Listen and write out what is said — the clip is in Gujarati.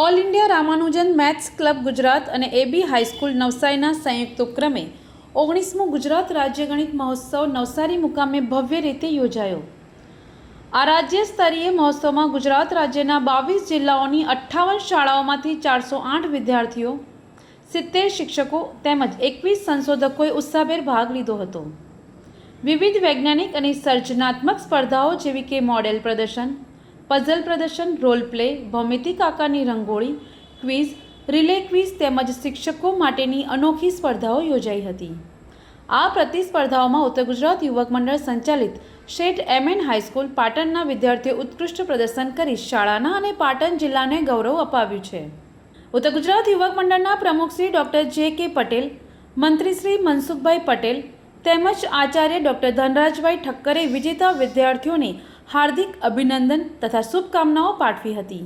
All India Ramanujan maths club Gujarat અને એબી હાઈસ્કૂલ નવસારીના સંયુક્ત ઉપક્રમે ઓગણીસમો ગુજરાત રાજ્ય ગણિત મહોત્સવ નવસારી મુકામે ભવ્ય રીતે યોજાયો. આ રાજ્ય સ્તરીય મહોત્સવમાં ગુજરાત રાજ્યના બાવીસ જિલ્લાઓની અઠ્ઠાવન શાળાઓમાંથી ચારસો આઠ વિદ્યાર્થીઓ, સિત્તેર શિક્ષકો તેમજ એકવીસ સંશોધકોએ ઉત્સાહભેર ભાગ લીધો હતો. વિવિધ વૈજ્ઞાનિક અને સર્જનાત્મક સ્પર્ધાઓ જેવી કે મોડેલ પ્રદર્શન પઝલ પ્રદર્શન રોલ પ્લે ભૌમિતિ કાકાની રંગોળી ક્વિઝ રિલે ક્વિઝ તેમજ શિક્ષકો માટેની અનોખી સ્પર્ધાઓ યોજાઈ હતી. આ પ્રતિસ્પર્ધાઓમાં ઉત્તર ગુજરાત યુવક મંડળ સંચાલિત શેઠ એમ એન હાઈસ્કૂલ પાટણના વિદ્યાર્થીઓ ઉત્કૃષ્ટ પ્રદર્શન કરી શાળાના અને પાટણ જિલ્લાને ગૌરવ અપાવ્યું છે. ઉત્તર ગુજરાત યુવક મંડળના પ્રમુખ શ્રી ડૉક્ટર જે કે પટેલ, મંત્રી શ્રી મનસુખભાઈ પટેલ તેમજ આચાર્ય ડૉક્ટર ધનરાજભાઈ ઠક્કરે વિજેતા વિદ્યાર્થીઓને હાર્દિક અભિનંદન તથા શુભકામનાઓ પાઠવી હતી.